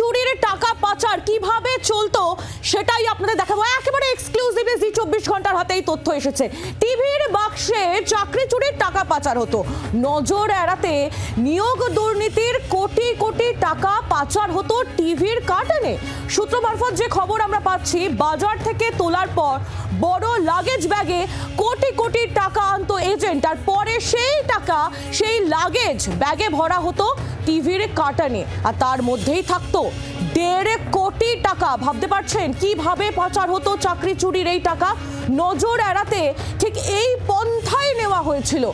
চুরির টাকা পাচার কীভাবে চলতো সেটাই আপনাদের দেখাবো। একেবারে এক্সক্লুসিভলি জি চব্বিশ ঘণ্টার হাতেই তথ্য এসেছে। টিভির বাক্সে চাকরি চুরির টাকা পাচার হতো। নজর এড়াতে নিয়োগ দুর্নীতির কোটি কোটি টাকা পাচার হতো টিভির কার্টনে। সূত্র মারফত যে খবর আমরা পাচ্ছি, বাজার থেকে তোলার পর বড় লাগেজ ব্যাগে কোটি কোটি টাকা আনতো এজেন্ট আর পরে সেই টাকা, সেই লাগেজ ব্যাগে ভরা হতো টিভির কার্টনে। আর তার মধ্যেই থাকতো দেড় কোটি টাকা। ভাবতে পারছেন কীভাবে পাচার হতো চাকরি চুরির এই টাকা? নজর এড়াতে ঠিক এই পন্থাই নেওয়া হয়েছিল।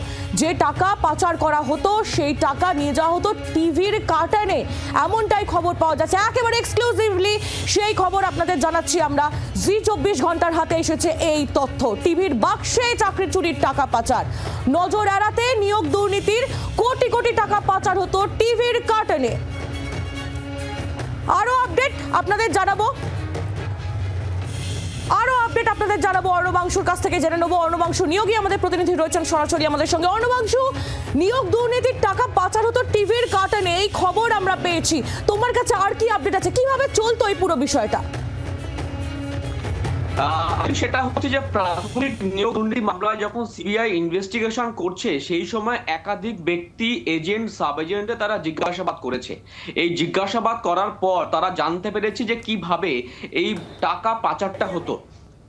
যে টাকা পাচার করা হতো, সেই টাকা নিয়ে যাওয়া হতো টিভির কার্টনে। এমনটাই খবর পাওয়া যাচ্ছে। একেবারে এক্সক্লুসিভলি সেই খবর আপনাদের জানাচ্ছি আমরা। জি চব্বিশ ঘণ্টার হাতে এসেছে এই তথ্য। টিভির বাক্সে চাকরি চুরির টাকা পাচার। নজর এড়াতে নিয়োগ দুর্নীতির কোটি কোটি টাকা পাচার হতো টিভির কার্টনে। আরও আপডেট আপনাদের জানাব। আরও আপডেট আপনাদের জানাব অর্ণবাংশুর কাছ থেকে জেনে নেব। অর্ণবাংশু নিয়োগই আমাদের প্রতিনিধি রয়েছেন সরাসরি আমাদের সঙ্গে। অর্ণবাংশু নিয়োগ দুর্নীতির টাকা পাচার হতো টিভির কাটানে এই খবর আমরা পেয়েছি। তোমার কাছে আর কি আপডেট আছে? কীভাবে চলতো এই পুরো বিষয়টা? সেটা হচ্ছে যে প্রাথমিক নিয়োগ দুর্নীতি মামলায় যখন সিবিআই ইনভেস্টিগেশন করছে, সেই সময় একাধিক ব্যক্তি এজেন্ট সাব এজেন্টে তারা জিজ্ঞাসাবাদ করেছে। এই জিজ্ঞাসাবাদ করার পর তারা জানতে পেরেছে যে কীভাবে এই টাকা পাচারটা হতো।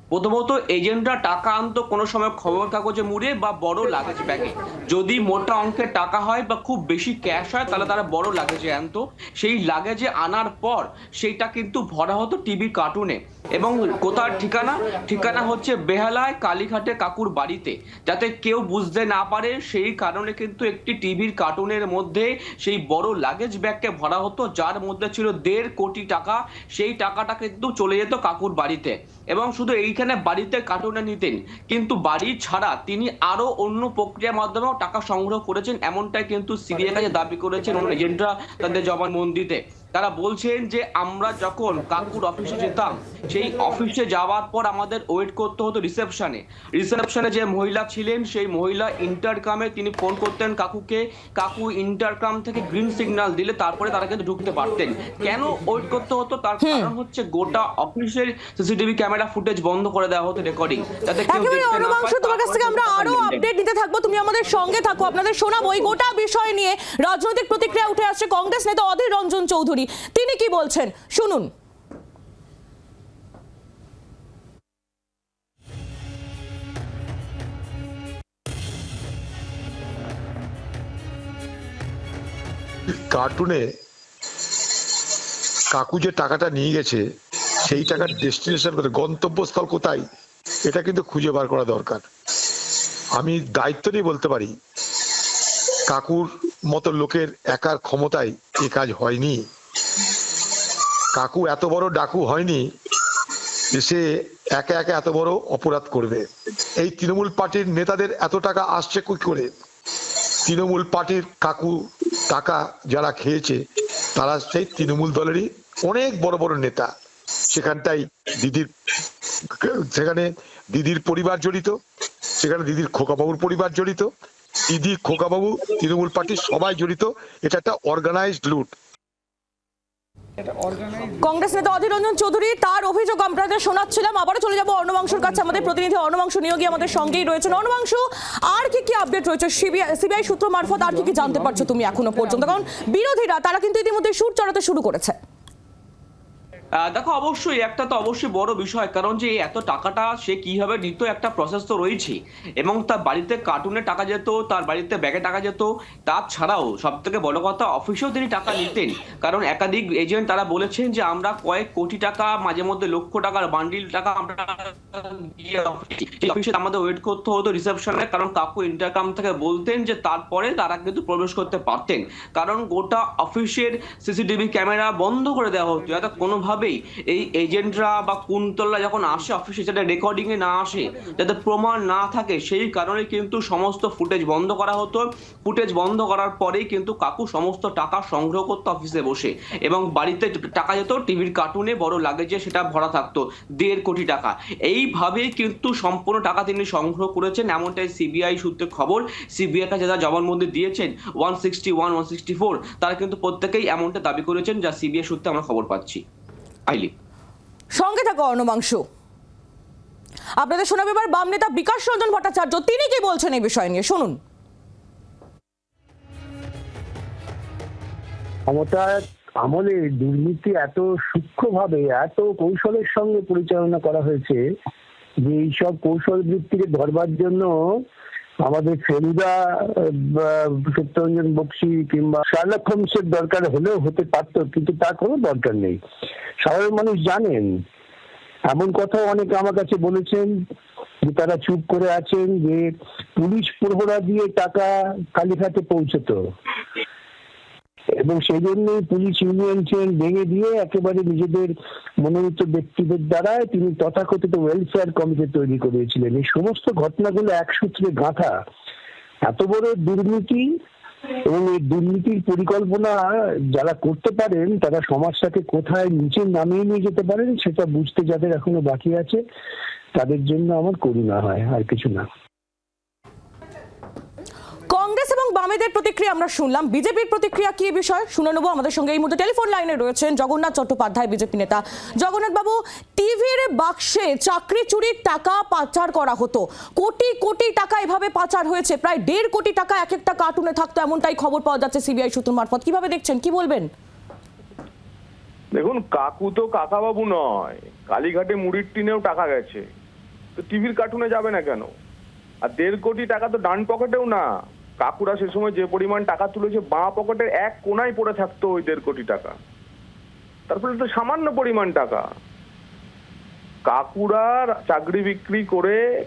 প্রথমত, এজেন্টরা টাকা আনতো, কোনো সময় খবর কাগজে মুড়ে বা বড় লাগেজ ব্যাগে যদি মোটা অঙ্কের টাকা হয় বা খুব বেশি ক্যাশ হয়, তাহলে তারা বড় লাগেজে আনতো। সেই লাগেজে আনার পর, সেইটা কিন্তু ভরা হতো টিভি কার্টুনে এবং কোথার ঠিকানা? ঠিকানা হচ্ছে বেহালায় কালীঘাটে কাকুর বাড়িতে। যাতে কেউ বুঝতে না পারে, সেই কারণে কিন্তু একটি টিভির কার্টুনের মধ্যে সেই বড় লাগেজ ব্যাগকে ভরা হতো, যার মধ্যে ছিল দেড় কোটি টাকা। সেই টাকাটা কিন্তু চলে যেত কাকুর বাড়িতে। এবং শুধু এইখানে বাড়িতে কার্টুনে নিতেন। কিন্তু বাড়ি ছাড়া তিনি আরও অন্য প্রক্রিয়ার মাধ্যমেও টাকা সংগ্রহ করেছেন এমনটাই কিন্তু সিবিআই কাছে দাবি করেছেন এজেন্টরা তাদের জবানবন্দিতে। তারা বলছেন যে আমরা যখন কাকুর অফিসে যেতাম সেই অফিসে যাওয়ার পর আমাদের ওয়েট করতে হতো রিসেপশনে রিসেপশনে যে মহিলা ছিলেন সেই মহিলা ইন্টারকামে তিনি ফোন করতেন কাকুকে। কাকু ইন্টারকাম থেকে গ্রিন সিগন্যাল দিলে তারপরে তারা কিন্তু ঢুকতে পারতেন। কেন ওয়েট করতে হতো? তার কারণ হচ্ছে গোটা অফিসের সিসিটিভি ক্যামেরা ফুটেজ বন্ধ করে দেওয়া হতো রেকর্ডিং যাতে কেউ দেখতে না পায়, তোমার কাছ থেকে আমরা আরও আপডেট নিতে থাকব। তুমি আমাদের সঙ্গে থাকো আপনাদের শোনাবো। এই গোটা বিষয় নিয়ে রাজনৈতিক প্রতিক্রিয়া উঠে আসছে কংগ্রেস নেতা অধীর রঞ্জন চৌধুরী। তিনি কি বলছেন? শুনুন। কার্টুনে কাকু যে টাকাটা নিয়ে গেছে, সেই টাকার ডেস্টিনেশন কোথায় গন্তব্যস্থল কোথায়? এটা কিন্তু খুঁজে বার করা দরকার। আমি দায়িত্ব নিয়ে বলতে পারি, কাকুর মতো লোকের একার ক্ষমতায় এ কাজ হয়নি। কাকু এত বড় ডাকু হয়নি যে সে একা একা এত বড় অপরাধ করবে। এই তৃণমূল পার্টির নেতাদের এত টাকা আসছে কি করে? তৃণমূল পার্টির কাকু টাকা যারা খেয়েছে, তারা সেই তৃণমূল দলেরই অনেক বড় বড় নেতা। সেখানটাই দিদির, সেখানে দিদির পরিবার জড়িত, সেখানে দিদির খোকাবাবুর পরিবার জড়িত, দিদি, খোকাবাবু, তৃণমূল পার্টির সবাই জড়িত। এটা একটা অর্গানাইজড লুট কংগ্রেস নেতা অধীর রঞ্জন চৌধুরী, তার অভিযোগ আপনাদের শোনাচ্ছিলাম, আবারও চলে যাব অর্ণবাংশুর কাছে। আমাদের প্রতিনিধি অর্ণবাংশু নিয়োগী আমাদের সঙ্গেই রয়েছেন। অর্ণবাংশু, আর কি কি আপডেট রয়েছে? সিবিআই সূত্র মারফত আর কি কি জানতে পারছ তুমি এখনও পর্যন্ত? কারণ বিরোধীরা, তারা কিন্তু ইতিমধ্যে সুর চড়াতে শুরু করেছে। দেখো, অবশ্যই একটা তো অবশ্যই বড় বিষয়, কারণ যে এত টাকাটা সে কীভাবে নিত, একটা প্রসেস তো রয়েছে। এবং তার বাড়িতে কার্টুনে টাকা যেত, তার বাড়িতে ব্যাগে টাকা যেত, তাছাড়াও সব থেকে বড় কথা অফিসেও তিনি টাকা নিতেন। কারণ একাধিক এজেন্ট তারা বলেছেন যে, আমরা কয়েক কোটি টাকা, মাঝে মধ্যে লক্ষ টাকার বান্ডিল টাকা আমরা অফিসে আমাদের ওয়েট করতে হতো রিসেপশনে কারণ কাকু ইন্টারকাম থেকে বলতেন যে, তারপরে তারা কিন্তু প্রবেশ করতে পারতেন। কারণ গোটা অফিসের সিসিটিভি ক্যামেরা বন্ধ করে দেওয়া হতো। যাতে কোনোভাবে কোনোভাবেই এই এজেন্টরা বা কুন্তলরা যখন আসে অফিসে সেটা রেকর্ডিং এ না আসে, যাতে প্রমাণ না থাকে, সেই কারণে কিন্তু সমস্ত ফুটেজ বন্ধ করা হতো। ফুটেজ বন্ধ করার পরেই কিন্তু কাকু সমস্ত টাকা সংগ্রহ করতো অফিসে বসে এবং বাড়িতে টাকা যেত, টিভির কার্টুনে বড় লাগেজে সেটা ভরা থাকতো, দেড় কোটি টাকা। এইভাবেই কিন্তু সম্পূর্ণ টাকা তিনি সংগ্রহ করেছেন, এমনটাই সিবিআই সূত্রে খবর। সিবিআই কাছে যারা জবানবন্দি দিয়েছেন one sixty one one sixty four তারা কিন্তু প্রত্যেকেই এমনটা দাবি করেছেন যা সিবিআই সূত্রে আমরা খবর পাচ্ছি। আইলি সঙ্গে থাকো অর্ণবাংশু। আপনাদের শোনাবে এবার বাম নেতা বিকাশ রঞ্জন ভট্টাচার্য। তিনি কি বলছেন এই বিষয় নিয়ে? শুনুন। ক্ষমতার আমলে দুর্নীতি এত সূক্ষ্মভাবে এত কৌশলের সঙ্গে পরিচালনা করা হয়েছে যে এইসব কৌশল বৃত্তিকে ধরবার জন্য আমাদের ফেলুদা সত্যরঞ্জন বক্সি কিংবা শার্লক দরকার হলেও হতে পারত, কিন্তু তার কোনো দরকার নেই। সাধারণ মানুষ জানেন, এমন কথা অনেকে আমার কাছে বলেছেন, যে তারা চুপ করে আছেন, যে পুলিশ প্রহরা দিয়ে টাকা কালীঘাটে পৌঁছতো। এবং সেই জন্যই পুলিশ ইউনিয়ন চেন ভেঙে দিয়ে একেবারে নিজেদের মনোনীত ব্যক্তিদের দ্বারা তিনি তথাকথিত ওয়েলফেয়ার কমিটি তৈরি করিয়েছিলেন এই সমস্ত ঘটনাগুলো এক সূত্রে গাঁথা। এত বড় দুর্নীতি এবং এই দুর্নীতির পরিকল্পনা যারা করতে পারেন, তারা সমাজটাকে কোথায় নিচে নামিয়ে নিয়ে যেতে পারেন, সেটা বুঝতে যাদের এখনও বাকি আছে, তাদের জন্য আমার করুণা হয়, আর কিছু না। কংগ্রেস প্রতিক্রিয়া আমরা শুনলাম। বিজেপির প্রতিক্রিয়া কি বিষয়? শুনে নেব। আমাদের সঙ্গে এই মুহূর্তে টেলিফোন লাইনে রয়েছেন জগন্নাথ চট্টোপাধ্যায়, বিজেপি নেতা। জগন্নাথ বাবু টিভির বাক্সে চাকরি চুরির টাকা পাচার করা হতো। কোটি কোটি টাকা এভাবে পাচার হয়েছে। প্রায় দেড় কোটি টাকা এক একটা কার্টুনে থাকতো। এমনটাই খবর পাওয়া যাচ্ছে সিবিআই সূত্র মারফত। কীভাবে দেখছেন? কি বলবেন? দেখুন, কাকু তো কাকাবাবু নয়। কালীঘাটে মুড়ির টিনেও টাকা গেছে। তো টিভির কার্টুনে যাবে না কেন? আর দেড় কোটি টাকা তো ডান পকেটেও না। কাকুরা সে সময় যে পরিমাণ টাকা তুলেছে, বাঁ পকেটের এক কোনায় পড়ে থাকতো ওই দেড় কোটি টাকা। তারপরে তো সামান্য পরিমাণ টাকা। কাকুরা চাকরি বিক্রি করে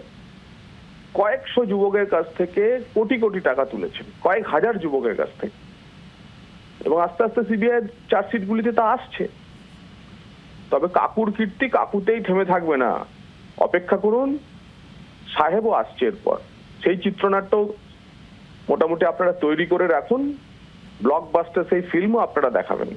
কয়েকশো যুবকের কাছ থেকে কোটি কোটি টাকা তুলেছেন, কয়েক হাজার যুবকের কাছ থেকে। এবং আস্তে আস্তে সিবিআই চার্জশিট গুলিতে তা আসছে। তবে কাকুর কীর্তি কাকুতেই থেমে থাকবে না। অপেক্ষা করুন, সাহেবও আসছে এরপর। সেই চিত্রনাট্য মোটামুটি আপনারা তৈরি করে রাখুন। ব্লকবাস্টার সেই ফিল্মও আপনারা দেখাবেন।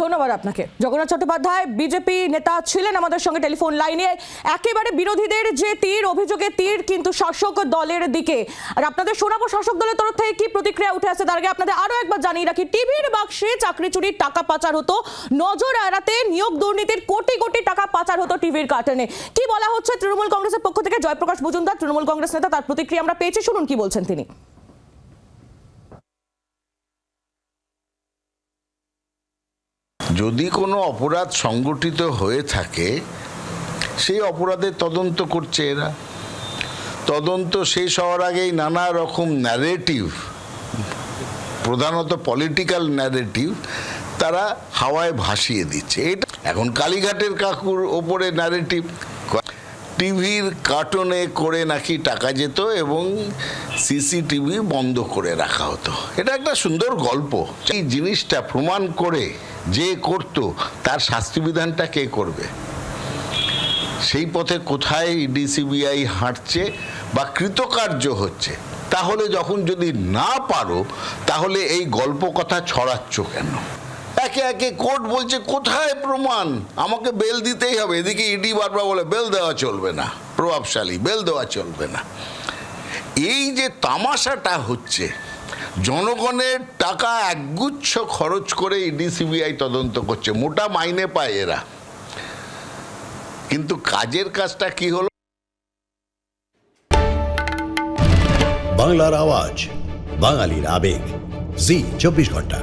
ধন্যবাদ আপনাকে। জগন্নাথ চট্টোপাধ্যায়, বিজেপি নেতা ছিলেন আমাদের সঙ্গে টেলিফোন লাইনে। একেবারে বিরোধীদের যে তীর অভিযোগে তীর কিন্তু শাসক দলের দিকে। আর আপনাদের শোনাবো শাসক দলের তরফ থেকে কি প্রতিক্রিয়া উঠে আসে তার আগে আপনাদের আরও একবার জানিয়ে রাখি, টিভির বাক্সে চাকরি চুরির টাকা পাচার হতো, নজর এড়াতে নিয়োগ দুর্নীতির কোটি কোটি টাকা পাচার হতো টিভির কার্টনে। কি বলা হচ্ছে তৃণমূল কংগ্রেসের পক্ষ থেকে? জয়প্রকাশ মজুমদার, তৃণমূল কংগ্রেস নেতা, তার প্রতিক্রিয়া আমরা পেয়েছি। শুনুন কি বলছেন তিনি। যদি কোনো অপরাধ সংগঠিত হয়ে থাকে, সেই অপরাধের তদন্ত করছে এরা। তদন্ত শেষ হওয়ার আগেই নানা রকম ন্যারেটিভ প্রধানত পলিটিক্যাল ন্যারেটিভ তারা হাওয়ায় ভাসিয়ে দিচ্ছে। এটা এখন কালীঘাটের কাকুর ওপরে ন্যারেটিভ টিভির কার্টনে করে নাকি টাকা যেত এবং সিসিটিভি বন্ধ করে রাখা হতো। এটা একটা সুন্দর গল্প। এই জিনিসটা প্রমাণ করে যে করত, তার শাস্তিবিধানটা কে করবে? সেই পথে কোথায় ডিসিবিআই হাঁটছে বা কৃতকার্য হচ্ছে? তাহলে যখন যদি না পারো, তাহলে এই গল্প কথা ছড়াচ্ছ কেন? একে একে কোর্ট বলছে, কোথায় প্রমাণ? আমাকে বেল দিতেই হবে। এদিকে ইডি বারবার বলে, বেল দেওয়া চলবে না, প্রভাবশালী, বেল দেওয়া চলবে না। এই যে তামাশাটা হচ্ছে জনগণের টাকা একগুচ্ছ খরচ করে ইডি সিবিআই তদন্ত করছে, মোটা মাইনে পায় এরা। কিন্তু কাজের কাজটা কি হলো? বাংলার আওয়াজ, বাঙালির আবেগ। জি, চব্বিশ ঘণ্টা।